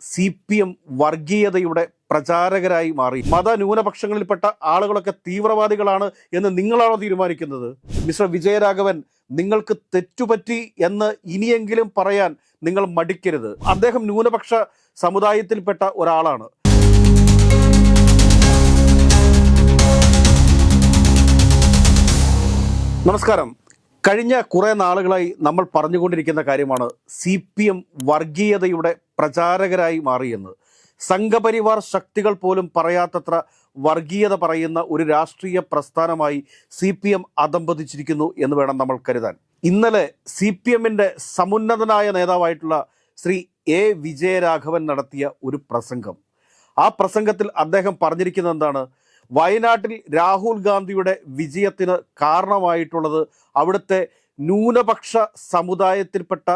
C P M വർഗീയതയുടെ പ്രചാരകരായി മാറി. മത ന്യൂനപക്ഷങ്ങളിൽപ്പെട്ട ആളുകളൊക്കെ തീവ്രവാദികളാണ് എന്ന് നിങ്ങളാണോ തീരുമാനിക്കുന്നത്? മിസ്റ്റർ വിജയരാഘവൻ നിങ്ങൾക്ക് തെറ്റുപറ്റി എന്ന് ഇനിയെങ്കിലും പറയാൻ നിങ്ങൾ മടിക്കരുത്. അദ്ദേഹം ന്യൂനപക്ഷ സമുദായത്തിൽപ്പെട്ട ഒരാളാണ്. നമസ്കാരം. കഴിഞ്ഞ കുറേ നാളുകളായി നമ്മൾ പറഞ്ഞുകൊണ്ടിരിക്കുന്ന കാര്യമാണ് സി പി എം വർഗീയതയുടെ പ്രചാരകരായി മാറിയെന്നത് സംഘപരിവാർ ശക്തികൾ പോലും പറയാത്തത്ര വർഗീയത പറയുന്ന ഒരു രാഷ്ട്രീയ പ്രസ്ഥാനമായി സി പി എം അതമ്പതിച്ചിരിക്കുന്നു എന്ന് വേണം നമ്മൾ കരുതാൻ. ഇന്നലെ സി പി എമ്മിന്റെ സമുന്നതനായ നേതാവായിട്ടുള്ള ശ്രീ എ വിജയരാഘവൻ നടത്തിയ ഒരു പ്രസംഗം. ആ പ്രസംഗത്തിൽ അദ്ദേഹം പറഞ്ഞിരിക്കുന്നത് എന്താണ്? വയനാട്ടിൽ രാഹുൽ ഗാന്ധിയുടെ വിജയത്തിന് കാരണമായിട്ടുള്ളത് അവിടുത്തെ ന്യൂനപക്ഷ സമുദായത്തിൽപ്പെട്ട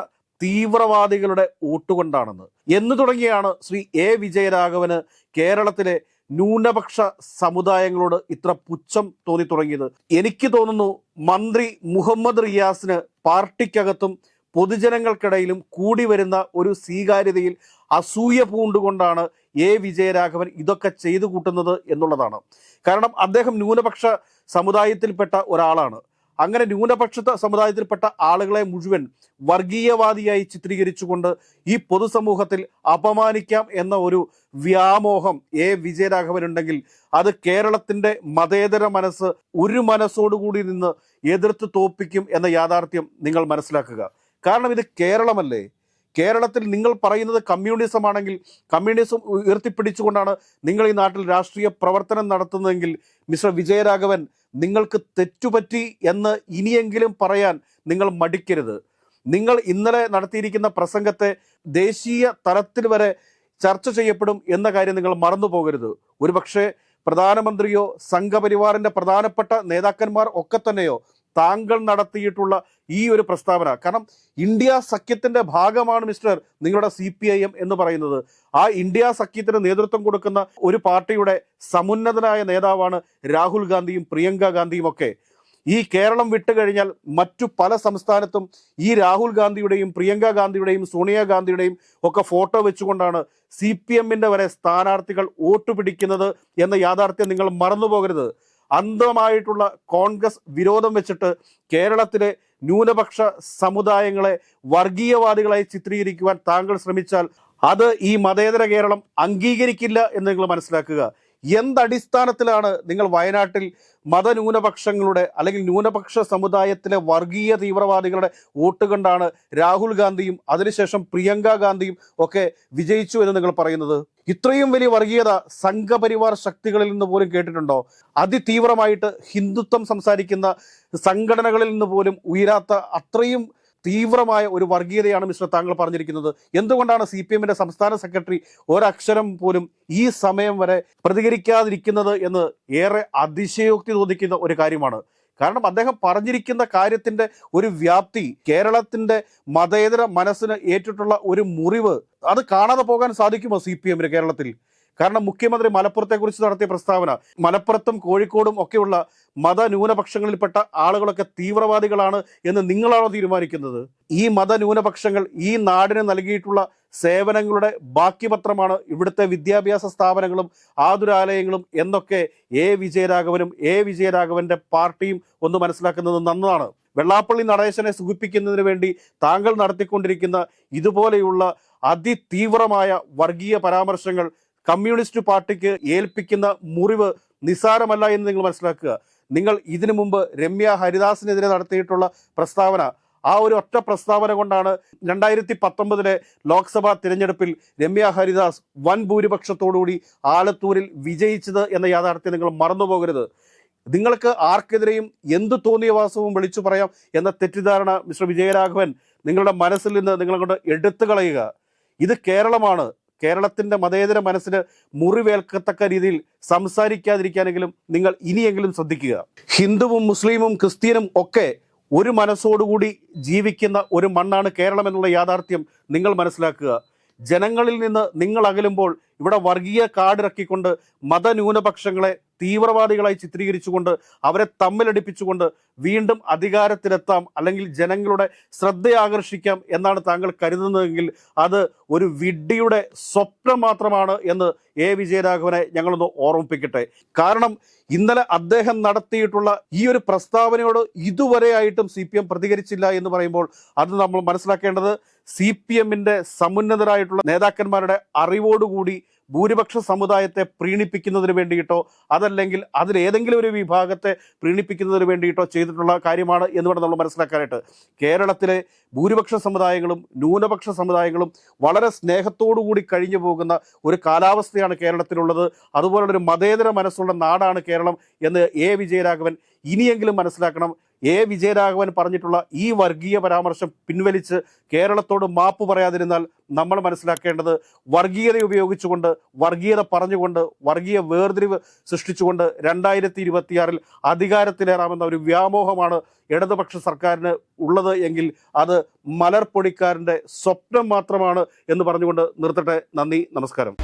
തീവ്രവാദികളുടെ വോട്ടുകൊണ്ടാണെന്ന്. എന്ന് തുടങ്ങിയാണ് ശ്രീ എ. വിജയരാഘവന് കേരളത്തിലെ ന്യൂനപക്ഷ സമുദായങ്ങളോട് ഇത്ര പുച്ഛം തോന്നി തുടങ്ങിയത് എനിക്ക് തോന്നുന്നു മന്ത്രി മുഹമ്മദ് റിയാസിന് പാർട്ടിക്കകത്തും പൊതുജനങ്ങൾക്കിടയിലും കൂടി വരുന്ന ഒരു സ്വീകാര്യതയിൽ അസൂയ പൂണ്ടുകൊണ്ടാണ് എ. വിജയരാഘവൻ ഇതൊക്കെ ചെയ്തു കൂട്ടുന്നത് എന്നുള്ളതാണ്. കാരണം അദ്ദേഹം ന്യൂനപക്ഷ സമുദായത്തിൽപ്പെട്ട ഒരാളാണ്. അങ്ങനെ ന്യൂനപക്ഷ സമുദായത്തിൽപ്പെട്ട ആളുകളെ മുഴുവൻ വർഗീയവാദിയായി ചിത്രീകരിച്ചുകൊണ്ട് ഈ പൊതുസമൂഹത്തിൽ അപമാനിക്കാം എന്ന ഒരു വ്യാമോഹം എ വിജയരാഘവൻ ഉണ്ടെങ്കിൽ അത് കേരളത്തിന്റെ മതേതര മനസ്സ് ഒരു മനസ്സോടുകൂടി നിന്ന് എതിർത്ത് തോപ്പിക്കും എന്ന യാഥാർത്ഥ്യം നിങ്ങൾ മനസ്സിലാക്കുക. കാരണം ഇത് കേരളമല്ലേ? കേരളത്തിൽ നിങ്ങൾ പറയുന്നത് കമ്മ്യൂണിസം ആണെങ്കിൽ കമ്മ്യൂണിസം ഉയർത്തിപ്പിടിച്ചുകൊണ്ടാണ് നിങ്ങൾ ഈ നാട്ടിൽ രാഷ്ട്രീയ പ്രവർത്തനം നടത്തുന്നതെങ്കിൽ മിസ്റ്റർ വിജയരാഘവൻ നിങ്ങൾക്ക് തെറ്റുപറ്റി എന്ന് ഇനിയെങ്കിലും പറയാൻ നിങ്ങൾ മടിക്കരുത്. നിങ്ങൾ ഇന്നലെ നടത്തിയിരിക്കുന്ന പ്രസംഗത്തെ ദേശീയ തലത്തിൽ വരെ ചർച്ച ചെയ്യപ്പെടും എന്ന കാര്യം നിങ്ങൾ മറന്നു പോകരുത്. ഒരുപക്ഷെ പ്രധാനമന്ത്രിയോ സംഘപരിവാറിന്റെ പ്രധാനപ്പെട്ട നേതാക്കന്മാർ ഒക്കെ തന്നെയോ താങ്കൾ നടത്തിയിട്ടുള്ള ഈ ഒരു പ്രസ്താവന. കാരണം ഇന്ത്യ സഖ്യത്തിന്റെ ഭാഗമാണ് മിസ്റ്റർ നിങ്ങളുടെ സി പി ഐ എം എന്ന് പറയുന്നത്. ആ ഇന്ത്യ സഖ്യത്തിന് നേതൃത്വം കൊടുക്കുന്ന ഒരു പാർട്ടിയുടെ സമുന്നതനായ നേതാവാണ് രാഹുൽ ഗാന്ധിയും പ്രിയങ്ക ഗാന്ധിയും ഒക്കെ. ഈ കേരളം വിട്ടുകഴിഞ്ഞാൽ മറ്റു പല സംസ്ഥാനത്തും ഈ രാഹുൽ ഗാന്ധിയുടെയും പ്രിയങ്ക ഗാന്ധിയുടെയും സോണിയാഗാന്ധിയുടെയും ഒക്കെ ഫോട്ടോ വെച്ചുകൊണ്ടാണ് സി പി എമ്മിന്റെ വരെ സ്ഥാനാർത്ഥികൾ വോട്ട് പിടിക്കുന്നത് എന്ന യാഥാർത്ഥ്യം നിങ്ങൾ മറന്നുപോകരുത്. അന്ധമായിട്ടുള്ള കോൺഗ്രസ് വിരോധം വെച്ചിട്ട് കേരളത്തിലെ ന്യൂനപക്ഷ സമുദായങ്ങളെ വർഗീയവാദികളായി ചിത്രീകരിക്കുവാൻ താങ്കൾ ശ്രമിച്ചാൽ അത് ഈ മതേതര കേരളം അംഗീകരിക്കില്ല എന്ന് നിങ്ങൾ മനസ്സിലാക്കുക. എന്തടിസ്ഥാനത്തിലാണ് നിങ്ങൾ വയനാട്ടിൽ മതന്യൂനപക്ഷങ്ങളുടെ അല്ലെങ്കിൽ ന്യൂനപക്ഷ സമുദായത്തിലെ വർഗീയ തീവ്രവാദികളുടെ വോട്ട് കണ്ടാണ് രാഹുൽ ഗാന്ധിയും അതിനുശേഷം പ്രിയങ്ക ഗാന്ധിയും ഒക്കെ വിജയിച്ചു എന്ന് നിങ്ങൾ പറയുന്നത്? ഇത്രയും വലിയ വർഗീയത സംഘപരിവാർ ശക്തികളിൽ നിന്ന് പോലും കേട്ടിട്ടുണ്ടോ? അതിതീവ്രമായിട്ട് ഹിന്ദുത്വം സംസാരിക്കുന്ന സംഘടനകളിൽ നിന്ന് പോലും ഉയരാത്ത അത്രയും തീവ്രമായ ഒരു വർഗീയതയാണ് മിസ്റ്റർ താങ്കൾ പറഞ്ഞിരിക്കുന്നത്. എന്തുകൊണ്ടാണ് സി പി എമ്മിന്റെ സംസ്ഥാന സെക്രട്ടറി ഒരക്ഷരം പോലും ഈ സമയം വരെ പ്രതികരിക്കാതിരിക്കുന്നത് എന്ന് ഏറെ അതിശയോക്തി തോന്നിക്കുന്ന ഒരു കാര്യമാണ്. കാരണം അദ്ദേഹം പറഞ്ഞിരിക്കുന്ന കാര്യത്തിന്റെ ഒരു വ്യാപ്തി കേരളത്തിന്റെ മതേതര മനസ്സിന് ഏറ്റിട്ടുള്ള ഒരു മുറിവ് അത് കാണാതെ പോകാൻ സാധിക്കുമോ സി കേരളത്തിൽ? കാരണം മുഖ്യമന്ത്രി മലപ്പുറത്തെക്കുറിച്ച് നടത്തിയ പ്രസ്താവന മലപ്പുറത്തും കോഴിക്കോടും ഒക്കെയുള്ള മതന്യൂനപക്ഷങ്ങളിൽപ്പെട്ട ആളുകളൊക്കെ തീവ്രവാദികളാണ് എന്ന് നിങ്ങളാണോ തീരുമാനിക്കുന്നത്? ഈ മതന്യൂനപക്ഷങ്ങൾ ഈ നാടിന് നൽകിയിട്ടുള്ള സേവനങ്ങളുടെ ബാക്കിപത്രമാണ് ഇവിടുത്തെ വിദ്യാഭ്യാസ സ്ഥാപനങ്ങളും ആതുരാലയങ്ങളും എന്നൊക്കെ എ. വിജയരാഘവനും എ. വിജയരാഘവന്റെ പാർട്ടിയും ഒന്ന് മനസ്സിലാക്കുന്നത് നന്നതാണ്. വെള്ളാപ്പള്ളി നടേശനെ സുഖിപ്പിക്കുന്നതിന് വേണ്ടി താങ്കൾ നടത്തിക്കൊണ്ടിരിക്കുന്ന ഇതുപോലെയുള്ള അതിതീവ്രമായ വർഗീയ പരാമർശങ്ങൾ കമ്മ്യൂണിസ്റ്റ് പാർട്ടിക്ക് ഏൽപ്പിക്കുന്ന മുറിവ് നിസാരമല്ല എന്ന് നിങ്ങൾ മനസ്സിലാക്കുക. നിങ്ങൾ ഇതിനു മുമ്പ് രമ്യ ഹരിദാസിനെതിരെ നടത്തിയിട്ടുള്ള പ്രസ്താവന ആ ഒരു ഒറ്റ പ്രസ്താവന കൊണ്ടാണ് രണ്ടായിരത്തി പത്തൊമ്പതിലെ ലോക്സഭാ തിരഞ്ഞെടുപ്പിൽ രമ്യ ഹരിദാസ് വൻ ഭൂരിപക്ഷത്തോടുകൂടി ആലത്തൂരിൽ വിജയിച്ചത് എന്ന യാഥാർത്ഥ്യം നിങ്ങൾ മറന്നുപോകരുത്. നിങ്ങൾക്ക് ആർക്കെതിരെയും എന്ത് തോന്നിയ വാസവും വിളിച്ചു പറയാം എന്ന തെറ്റിദ്ധാരണ മിസ്റ്റർ വിജയരാഘവൻ നിങ്ങളുടെ മനസ്സിൽ നിന്ന് നിങ്ങളെ കൊണ്ട് എടുത്തു കളയുക ഇത് കേരളമാണ്. കേരളത്തിന്റെ മതേതര മനസ്സിന് മുറിവേൽക്കത്തക്ക രീതിയിൽ സംസാരിക്കാതിരിക്കാനെങ്കിലും നിങ്ങൾ ഇനിയെങ്കിലും ശ്രദ്ധിക്കുക. ഹിന്ദുവും മുസ്ലിമും ക്രിസ്ത്യനും ഒക്കെ ഒരു മനസ്സോടുകൂടി ജീവിക്കുന്ന ഒരു മണ്ണാണ് കേരളം എന്നുള്ള യാഥാർത്ഥ്യം നിങ്ങൾ മനസ്സിലാക്കുക. ജനങ്ങളിൽ നിന്ന് നിങ്ങൾ അകലുമ്പോൾ ഇവിടെ വർഗീയ കാടിറക്കിക്കൊണ്ട് മതന്യൂനപക്ഷങ്ങളെ തീവ്രവാദികളായി ചിത്രീകരിച്ചുകൊണ്ട് അവരെ തമ്മിലടിപ്പിച്ചുകൊണ്ട് വീണ്ടും അധികാരത്തിലെത്താം അല്ലെങ്കിൽ ജനങ്ങളുടെ ശ്രദ്ധയെ ആകർഷിക്കാം എന്നാണ് താങ്കൾ കരുതുന്നതെങ്കിൽ അത് ഒരു വിഡ്ഢിയുടെ സ്വപ്നം മാത്രമാണ് എന്ന് എ. വിജയരാഘവനെ ഞങ്ങളൊന്ന് ഓർമ്മിപ്പിക്കട്ടെ. കാരണം ഇന്നലെ അദ്ദേഹം നടത്തിയിട്ടുള്ള ഈ ഒരു പ്രസ്താവനയോട് ഇതുവരെയായിട്ടും സി പി എം പ്രതികരിച്ചില്ല എന്ന് പറയുമ്പോൾ അത് നമ്മൾ മനസ്സിലാക്കേണ്ടത് സി പി എമ്മിന്റെ സമുന്നതരായിട്ടുള്ള നേതാക്കന്മാരുടെ അറിവോടുകൂടി ഭൂരിപക്ഷ സമുദായത്തെ പ്രീണിപ്പിക്കുന്നതിന് വേണ്ടിയിട്ടോ അതല്ലെങ്കിൽ അതിലേതെങ്കിലും ഒരു വിഭാഗത്തെ പ്രീണിപ്പിക്കുന്നതിന് വേണ്ടിയിട്ടോ ചെയ്തിട്ടുള്ള കാര്യമാണ് എന്ന് വേണം നമ്മൾ മനസ്സിലാക്കാനായിട്ട്. കേരളത്തിലെ ഭൂരിപക്ഷ സമുദായങ്ങളും ന്യൂനപക്ഷ സമുദായങ്ങളും വളരെ സ്നേഹത്തോടു കൂടി കഴിഞ്ഞു പോകുന്ന ഒരു കാലാവസ്ഥയാണ് കേരളത്തിലുള്ളത്. അതുപോലെ ഒരു മതേതര മനസ്സുള്ള നാടാണ് കേരളം എന്ന് എ. വിജയരാഘവൻ ഇനിയെങ്കിലും മനസ്സിലാക്കണം. എ വിജയരാഘവൻ പറഞ്ഞിട്ടുള്ള ഈ വർഗീയ പരാമർശം പിൻവലിച്ച് കേരളത്തോട് മാപ്പ് പറയാതിരുന്നാൽ നമ്മൾ മനസ്സിലാക്കേണ്ടത് വർഗീയത ഉപയോഗിച്ചുകൊണ്ട് വർഗീയത പറഞ്ഞുകൊണ്ട് വർഗീയ വേർതിരിവ് സൃഷ്ടിച്ചുകൊണ്ട് രണ്ടായിരത്തി ഇരുപത്തിയാറിൽ അധികാരത്തിലേറാമെന്ന ഒരു വ്യാമോഹമാണ് ഇടതുപക്ഷ സർക്കാരിന് ഉള്ളത് എങ്കിൽ അത് മലർപ്പൊടിക്കാരന്റെ സ്വപ്നം മാത്രമാണ് എന്ന് പറഞ്ഞുകൊണ്ട് നിർത്തട്ടെ. നന്ദി നമസ്കാരം.